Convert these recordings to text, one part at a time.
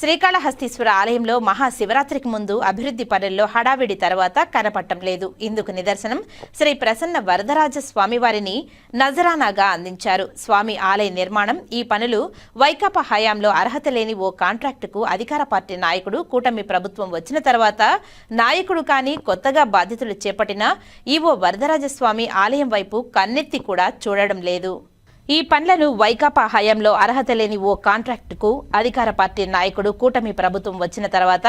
శ్రీకాళహస్తీశ్వర ఆలయంలో మహాశివరాత్రికి ముందు అభివృద్ధి పనుల్లో హడావిడి తర్వాత కనపట్టం లేదు. ఇందుకు నిదర్శనం శ్రీ ప్రసన్న వరదరాజ స్వామివారిని నజరానాగా అందించారు. స్వామి ఆలయ నిర్మాణం ఈ పనులు వైకాపా హయాంలో అర్హత లేని ఓ కాంట్రాక్టుకు అధికార పార్టీ నాయకుడు కూటమి ప్రభుత్వం వచ్చిన తర్వాత నాయకుడు కానీ కొత్తగా బాధ్యతలు చేపట్టిన ఈవో వరదరాజస్వామి ఆలయం వైపు కన్నెత్తి కూడా చూడడం లేదు. ఈ పనులను వైకాపా హయాంలో అర్హత లేని ఓ కాంట్రాక్టుకు అధికార పార్టీ నాయకుడు కూటమి ప్రభుత్వం వచ్చిన తర్వాత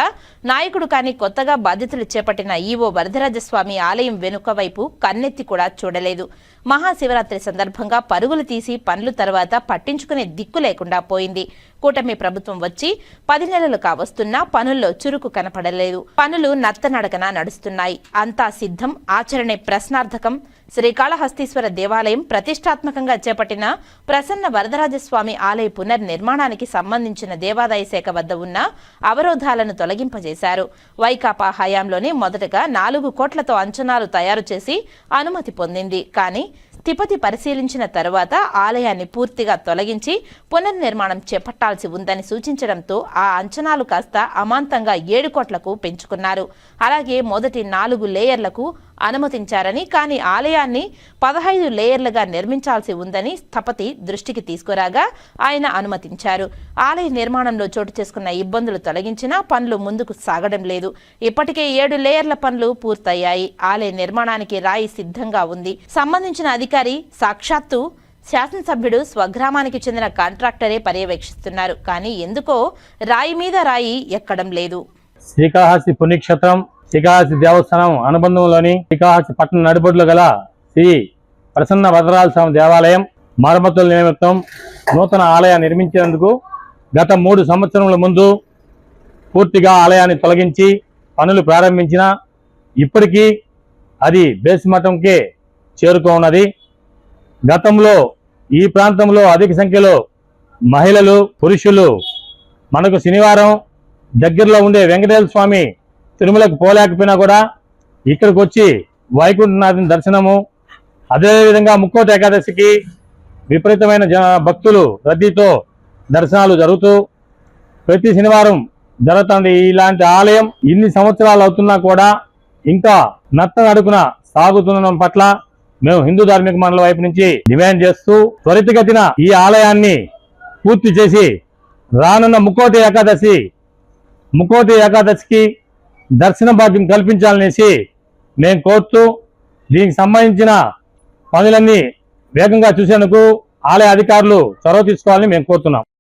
నాయకుడు కానీ కొత్తగా బాధ్యతలు చేపట్టిన ఈవో వరదరాజస్వామి ఆలయం వెనుక వైపు కన్నెత్తి కూడా చూడలేదు. మహాశివరాత్రి సందర్భంగా పరుగులు తీసి పనులు తర్వాత పట్టించుకునే దిక్కు లేకుండా పోయింది. కూటమి ప్రభుత్వం వచ్చి పది నెలలు కావస్తున్నా పనుల్లో చురుకు కనపడలేదు. పనులు నత్తనడకన నడుస్తున్నాయి. అంతా సిద్ధం. ఆచరణే ప్రశ్నార్థకం. శ్రీకాళహస్తీశ్వర దేవాలయం ప్రతిష్టాత్మకంగా చేపట్టిన ప్రసన్న వరదరాజస్వామి ఆలయ పునర్నిర్మాణానికి సంబంధించిన దేవాదాయ శాఖ వద్ద ఉన్న అవరోధాలను తొలగింపజేశారు. వైకాపా హయాంలోనే మొదటగా నాలుగు కోట్లతో అంచనాలు తయారు చేసి అనుమతి పొందింది. కానీ తిపతి పరిశీలించిన తర్వాత ఆలయాన్ని పూర్తిగా తొలగించి పునర్నిర్మాణం చేపట్టాల్సి ఉందని సూచించడంతో ఆ అంచనాలు కాస్త అమాంతంగా ఏడు కోట్లకు పెంచుకున్నారు. అలాగే మొదటి నాలుగు లేయర్లకు అనుమతించారని కానీ ఆలయాన్ని పదహైదు లేయర్లుగా నిర్మించాల్సి ఉందని స్థపతి దృష్టికి తీసుకురాగా ఆయన అనుమతించారు. ఆలయ నిర్మాణంలో చోటు చేసుకున్న ఇబ్బందులు తొలగించినా పనులు ముందుకు సాగడం లేదు. ఇప్పటికే ఏడు లేయర్ల పనులు పూర్తయ్యాయి. ఆలయ నిర్మాణానికి రాయి సిద్ధంగా ఉంది. సంబంధించిన అధికారి సాక్షాత్తు శాసనసభ్యుడు స్వగ్రామానికి చెందిన కాంట్రాక్టరే పర్యవేక్షిస్తున్నారు. కానీ ఎందుకో రాయి మీద రాయి ఎక్కడం లేదు. శ్రీకాళహస్తి పుణ్యక్షేత్రం శ్రీకాళహస్తి దేవస్థానం అనుబంధంలోని శ్రీకాళహస్తి పట్టణ నడుబడులు గల శ్రీ ప్రసన్న వరదరాజ స్వామి దేవాలయం మరమ్మతుల నిమిత్తం నూతన ఆలయాన్ని నిర్మించినందుకు గత మూడు సంవత్సరముల ముందు పూర్తిగా ఆలయాన్ని తొలగించి పనులు ప్రారంభించిన ఇప్పటికీ అది బేస్ మఠంకే చేరుకోన్నది గతంలో ఈ ప్రాంతంలో అధిక సంఖ్యలో మహిళలు పురుషులు మనకు శనివారం దగ్గరలో ఉండే వెంకటేశ్వర స్వామి తిరుమలకు పోలేకపోయినా కూడా ఇక్కడికి వచ్చి వైకుంఠనాథుని దర్శనము అదేవిధంగా ముక్కోటి ఏకాదశికి విపరీతమైన జ భక్తులు రద్దీతో దర్శనాలు జరుగుతూ ప్రతి శనివారం జరుగుతుంది ఇలాంటి ఆలయం ఇన్ని సంవత్సరాలు అవుతున్నా కూడా ఇంకా నత్త నడుకున సాగుతున్న పట్ల మేము హిందూ ధార్మిక మండలి వైపు నుంచి డిమాండ్ చేస్తూ త్వరితగతిన ఈ ఆలయాన్ని పూర్తి చేసి రానున్న ముక్కోటి ఏకాదశి ముక్కోటి ఏకాదశికి దర్శన భాగ్యం కల్పించాలనేసి మేము కోరుతూ దీనికి సంబంధించిన పనులన్నీ వేగంగా చూసేందుకు ఆలయ అధికారులు చొరవ తీసుకోవాలని మేము కోరుతున్నాం.